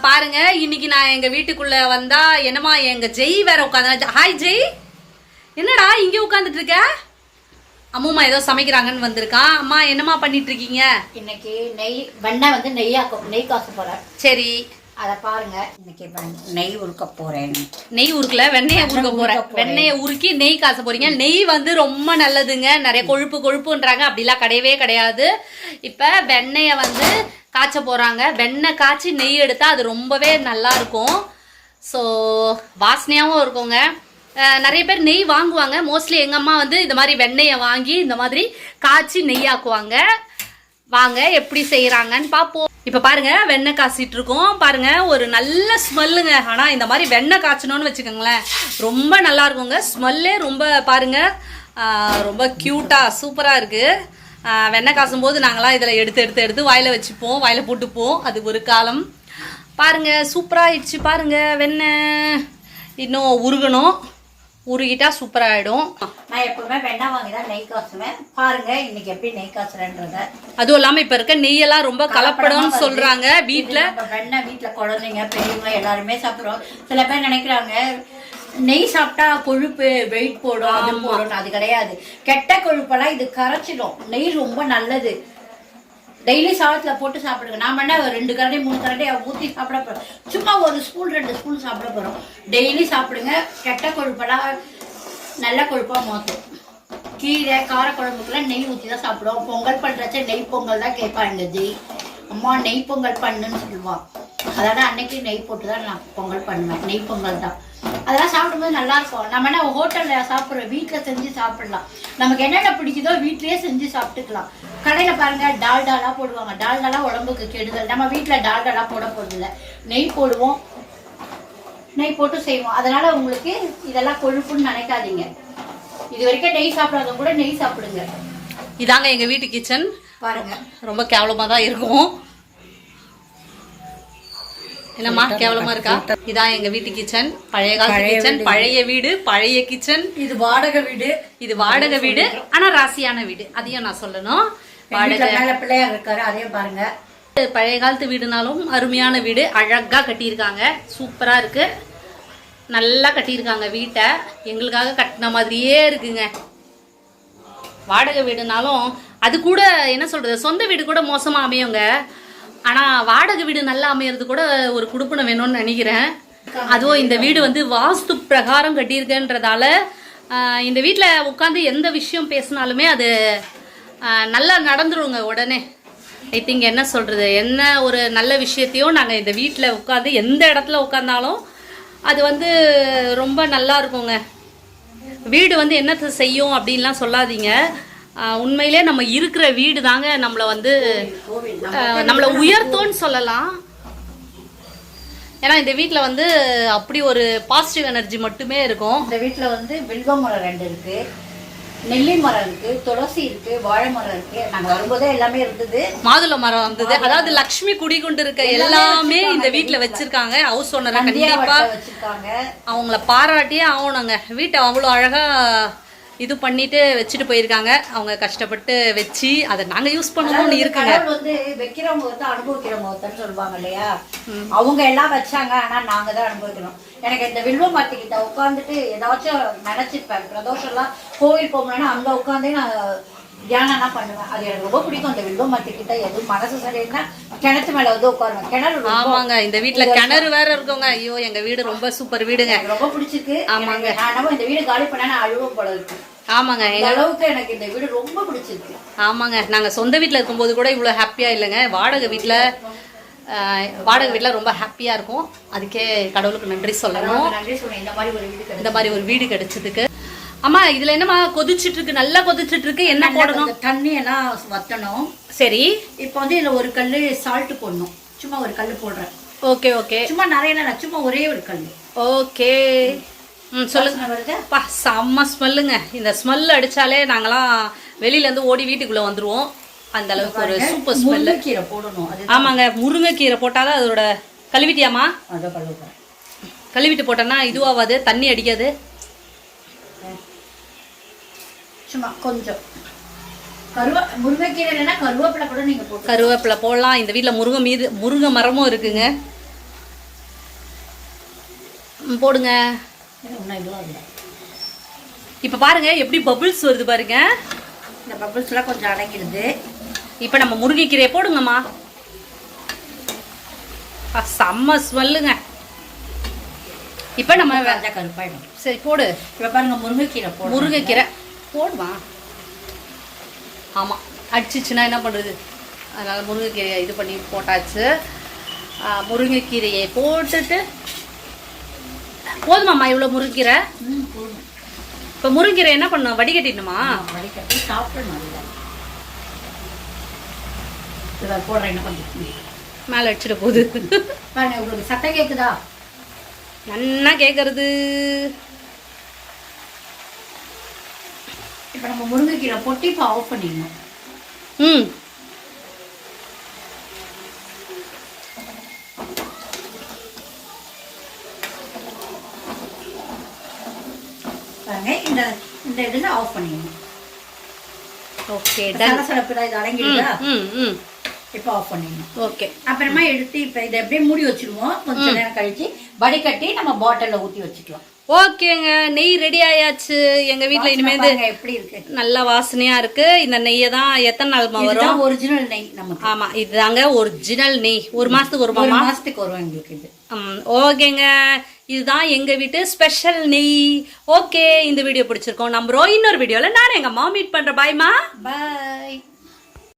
பாருங்க இன்னைக்கு நான் எங்க வீட்டுக்குள்ள வந்தா என்னமா எங்க ஜெய் வேற உட்காந்து ஹாய் ஜெய். என்னடா இங்க உட்காந்துட்டு இருக்க? அம்முமா ஏதோ சமைக்கிறாங்கன்னு வந்திருக்கான் அம்மா என்னம்மா பண்ணிட்டு இருக்கீங்க? இன்னைக்கு நெய் வெண்ணெய் வந்து நெய்யாக்க நெய் காக்க போறேன். சரி. அதை பாருங்க. இன்னைக்கு நெய் உருக்க போறேன். நெய் உருக்கல வெண்ணெயை உருக்க போறேன். வெண்ணெயை உருக்கி நெய் காச போறீங்க. நெய் வந்து ரொம்ப நல்லதுங்க. நிறைய கொழுப்பு கொழுப்புன்றாங்க. அப்படிலாம் கிடையவே கிடையாது. இப்ப வெண்ணெயை வந்து காய்ச்ச போறாங்க. வெண்ணெய் காய்ச்சி நெய் எடுத்தா அது ரொம்பவே நல்லா இருக்கும். ஸோ வாசனையாகவும் இருக்குங்க. நிறைய பேர் நெய் வாங்குவாங்க. மோஸ்ட்லி எங்கள் அம்மா வந்து இந்த மாதிரி வெண்ணெயை வாங்கி இந்த மாதிரி காய்ச்சி நெய் ஆக்குவாங்க வாங்க எப்படி செய்யறாங்கன்னு பார்ப்போம். இப்போ பாருங்க வெண்ணெய் காய்ச்சிட்டு இருக்கோம் பாருங்க ஒரு நல்ல ஸ்மெல்லுங்க. ஆனால் இந்த மாதிரி வெண்ணெய் காய்ச்சணும்னு வச்சுக்கோங்களேன். ரொம்ப நல்லா இருக்குங்க. ஸ்மெல்லே ரொம்ப பாருங்க ரொம்ப க்யூட்டாக சூப்பராக இருக்கு. வெண்ணெய் காசும் போது நாங்களாம் இதில் எடுத்து எடுத்து எடுத்து வாயில வச்சுப்போம். வாயில போட்டுப்போம். அது ஒரு காலம். பாருங்க சூப்பராகிடுச்சு பாருங்க வெண்ணெய். இன்னும் உருகணும். உருகிட்டா சூப்பராகிடும் நான் எப்பவுமே வெண்ணெய் வாங்கி தான் நெய் காசுவேன் பாருங்க இன்னைக்கு எப்படி நெய் காசுறேன்றத அதுவும் இல்லாமல் இப்போ இருக்க நெய்யெல்லாம் ரொம்ப கலப்படம்னு சொல்கிறாங்க வீட்டில் வெண்ணெய் வீட்டுல குழந்தைங்க பெரியவங்க எல்லாருமே சாப்பிடுறோம். சில பேர் நினைக்கிறாங்க நெய் சாப்பிட்டா கொழுப்பு வெயிட் போடும் அது போடும் அது கிடையாது. கெட்ட கொழுப்பெல்லாம் இது கரைச்சிடும். நெய் ரொம்ப நல்லது. டெய்லி சாதத்தில் போட்டு சாப்பிடுங்க. நாம என்ன ரெண்டு கரண்டி மூணு கரண்டி ஊற்றி சாப்பிட போறோம் சும்மா ஒரு ஸ்பூன் ரெண்டு ஸ்பூன் சாப்பிட போகிறோம் டெய்லி சாப்பிடுங்க. கெட்ட கொழுப்பெல்லாம் நல்ல கொழுப்பாக மாற்றும் கீரை காரக்குழம்புக்குலாம் நெய் ஊற்றி தான் சாப்பிடுவோம். பொங்கல் பண்ணுறச்ச நெய் பொங்கல் தான் கேட்பான் எங்க ஜெய் அம்மா நெய் பொங்கல் பண்ணுன்னு சொல்லுவான் அதனால் அன்னைக்கு நெய் போட்டு தான் நான் பொங்கல் பண்ணுவேன். நெய் பொங்கல் தான். அதெல்லாம் சாப்பிடும்போது நல்லா இருக்கும் நம்ம என்ன ஹோட்டலில் சாப்பிட்றோம் வீட்டில் செஞ்சு சாப்பிடலாம். நமக்கு என்னென்ன பிடிக்குதோ வீட்லயே செஞ்சு சாப்பிட்டுக்கலாம். கடையில் பாருங்க டால்டாலாம் போடுவாங்க. டால்டாலாம் உடம்புக்கு கெடுதல். நம்ம வீட்டில் டால்டாலாம் போட போறதில்ல. நெய் போடுவோம். நெய் போட்டு செய்வோம். அதனால உங்களுக்கு இதெல்லாம் கொழுப்புன்னு நினைக்காதீங்க. இது வரைக்கும் நெய் சாப்பிடாதவங்க கூட நெய் சாப்பிடுங்க. இதாங்க எங்கள் வீட்டு கிச்சன் பாருங்க. ரொம்ப கேவலமாக தான் இருக்கும். என்னம்மா கேவலமா இருக்கா? இதான் எங்க வீட்டு கிச்சன் பழைய காலத்து கிச்சன் பழைய வீடு பழைய கிச்சன் இது வாடகை வீடு. இது வாடகை வீடு ஆனா ராசியான வீடு. அதையும் நான் சொல்லணும். பிள்ளையார் இருக்காரு அதையும் பாருங்க. பழைய காலத்து வீடுனாலும் அருமையான வீடு. அழகா கட்டியிருக்காங்க. சூப்பரா இருக்கு. நல்லா கட்டியிருக்காங்க வீட்டை. எங்களுக்காக கட்டின மாதிரியே இருக்குங்க. வாடகை வீடுனாலும் அது கூட என்ன சொல்றது சொந்த வீடு கூட மோசமா அமையுங்க. ஆனா வாடகை வீடு நல்லா அமையறது கூட ஒரு குடுப்பனம் வேணும்னு நினைக்கிறேன். அதுவும் இந்த வீடு வந்து வாஸ்து பிரகாரம் கட்டியிருக்குன்றதால இந்த வீட்டில் உட்காந்து எந்த விஷயம் பேசினாலுமே அது நல்லா நடந்துருங்க உடனே. ஐ திங்க் என்ன சொல்கிறது என்ன ஒரு நல்ல விஷயத்தையும் நாங்கள் இந்த வீட்டில் உட்காந்து எந்த இடத்துல உட்காந்தாலும் அது வந்து ரொம்ப நல்லா இருக்குங்க. வீடு வந்து என்னத்தை செய்யும் அப்படின்லாம் சொல்லாதீங்க. உண்மையிலே நம்ம இருக்கிற வீடு தாங்க நம்மளை வந்து நம்மளை உயர்த்தோன்னு சொல்லலாம். ஏன்னா இந்த வீட்டில் வந்து அப்படி ஒரு பாசிட்டிவ் எனர்ஜி மட்டுமே இருக்கும். இந்த வீட்டுல வந்து வில்வ மரம் ரெண்டு இருக்கு நெல்லி மரம் இருக்கு துளசி இருக்கு வாழை மரம் இருக்கு. நாங்க வரும்போதே எல்லாமே இருந்தது. மாதுளை மரம் வந்தது. அதாவது லக்ஷ்மி குடிகொண்டு இருக்க எல்லாமே இந்த வீட்டில் வச்சிருக்காங்க. ஹவுஸ் ஓனரை கண்டிப்பா வச்சிருக்காங்க. அவங்கள பாராட்டியே ஆகணுங்க. வீட்டை அவ்வளோ அழகா இது பண்ணிட்டு வச்சுட்டு போயிருக்காங்க. அவங்க கஷ்டப்பட்டு வச்சு அதை நாங்க யூஸ் பண்ணணும்னு இருக்குங்க. வந்து வைக்கிறவங்க வந்து அனுபவிக்கிறவங்க ஒருத்தர் சொல்லுவாங்க இல்லையா? அவங்க எல்லாம் வச்சாங்க ஆனா நாங்க தான் அனுபவிக்கணும். எனக்கு இந்த வில்வ மரத்துக்கிட்ட உட்காந்துட்டு ஏதாச்சும் நினைச்சிருப்பேன். பிரதோஷம் எல்லாம் கோவில் போகணும்னா அங்க உட்காந்தே நான் தியானம்லாம் பண்ணுவேன்? அது எனக்கு ரொம்ப பிடிக்கும். அந்த வில்வ மரத்துக்கிட்ட எதுவும் மனசு சரியில்லைன்னா கிணத்து மேல வந்து உட்காருவேன். கிணறு ஆமாங்க இந்த வீட்ல கிணறு வேற இருக்குங்க. ஐயோ எங்க வீடு ரொம்ப சூப்பர் வீடுங்க. ரொம்ப பிடிச்சிருக்கு. ஆமாங்க. நான் இந்த வீடு காலி பண்ணா நான் அழுவ போல இருக்கு. ஆமாங்க. அளவுக்கு எனக்கு இந்த வீடு ரொம்ப பிடிச்சிருக்கு. ஆமாங்க. நாங்க சொந்த வீட்ல இருக்கும்போது கூட இவ்வளோ ஹாப்பியா இல்லைங்க. வாடகை ஆஹ், வாடகை வீட்ல ரொம்ப ஹாப்பியா இருக்கும். அதுக்கே கடவுளுக்கு நன்றி சொல்லணும். நான் நன்றி சொல்றேன் இந்த மாதிரி ஒரு வீடு கிடைச்சது. இந்த மாதிரி ஒரு வீடு கிடைச்சதுக்கு. அம்மா இதுல என்னம்மா கொதிச்சிட்டு இருக்கு நல்லா கொதிச்சிட்டு இருக்கு என்ன போடணும்? தண்ணி எல்லாம் வத்தணும். சரி. இப்போ வந்து இதுல ஒரு கல்லு சால்ட் போடணும். சும்மா ஒரு கல்லு போடுறேன். Okay okay. சும்மா நிறைய இல்ல சும்மா ஒரே ஒரு கல்லு. ஓகே. ம் சொல்லுங்க. பா செம்ம ஸ்மெல்லுங்க. இந்த ஸ்மெல் அடிச்சாலே நாங்களாம் வெளியில இருந்து ஓடி வீட்டுக்குள்ள வந்துருவோம். அந்த அளவுக்கு ஒரு சூப்பர் ஸ்மெல் முருங்கைக்கீரை போடணும். ஆமாங்க முருங்கைக்கீரை போட்டாதான் அதோட கழுவிட்டியாமா அதை கழுவுறேன். கழுவிட்டு போட்டோன்னா இதுவாகாது தண்ணி அடிக்காது. சும்மா கொஞ்சம். கருவா முருங்கைக்கீரை இல்லைன்னா கருவேப்பிலை கூட நீங்க போட்டு கருவேப்பிலை போடலாம். இந்த வீட்டில் முருங்கை மீது முருங்கை மரமும் இருக்குங்க. போடுங்க. இப்போ பாருங்க எப்படி பபிள்ஸ் வருது பாருங்க. இந்த பபிள்ஸ்லாம் கொஞ்சம் அடங்கிடுது. இப்போ நம்ம முருங்கைக்கீரையை போடுங்கம்மா. செம்ம ஸ்மெல்லுங்க. இப்போ நம்ம கருப்பாயிடும். சரி போடு. இப்போ பாருங்க முருங்கைக்கீரை முருங்கைக்கீரை. போடுமா ஆமாம் அடிச்சிச்சுன்னா என்ன பண்ணுறது அதனால் முருங்கைக்கீரையை இது பண்ணி போட்டாச்சு. முருங்கைக்கீரையை போட்டுட்டு போதுமாம்மா இவ்வளோ முருங்கைக்கீரை ம் போதும். இப்போ முருங்கைக்கீரை என்ன பண்ணணும்? வடிகட்டிடணுமா? வடிகட்டி சாப்பிடணும் நல்லா போடுறேன் இன்னும் கொஞ்சம் மேலே அடிச்சிட போகுது. உங்களுக்கு சத்தம் கேட்குதா நன்னா கேட்கறது இப்போ நம்ம முருங்கைக்கீரை போட்டு இப்போ ஆஃப் பண்ணிடணும். ம். பாருங்க இந்த இந்த இதில் ஆஃப் பண்ணிடணும். ஓகே டன் சலசலப்புல இது அடங்கிடுதா? இப்போ ஆஃப் பண்ணிடணும். ஓகே அப்புறமா எடுத்து இப்போ இதை அப்படியே மூடி வச்சிருவோம். கொஞ்ச நேரம் கழிச்சு வடிகட்டி நம்ம பாட்டிலில் ஊற்றி வச்சுக்கலாம். ஓகேங்க நெய் ரெடி ஆயாச்சு. எங்க வீட்ல இனிமேல் எப்படி இருக்கு. நல்ல வாசனையா இருக்கு. இந்த நெய்யை தான் எத்தனை நாள்மா வரும்? ஒரிஜினல் நெய் நமக்கு. ஆமா இதுதாங்க ஒரிஜினல் நெய். ஒரு மாசத்துக்கு ஒரு மாசத்துக்கு வரும் எங்களுக்கு இது. ஓகேங்க. இதுதான் எங்க வீட்டு ஸ்பெஷல் நெய். ஓகே இந்த வீடியோ பிடிச்சிருக்கோம். நம்புறோம் இன்னொரு வீடியோல நான் எங்க அம்மா மீட் பண்றேன் பாய்மா பாய்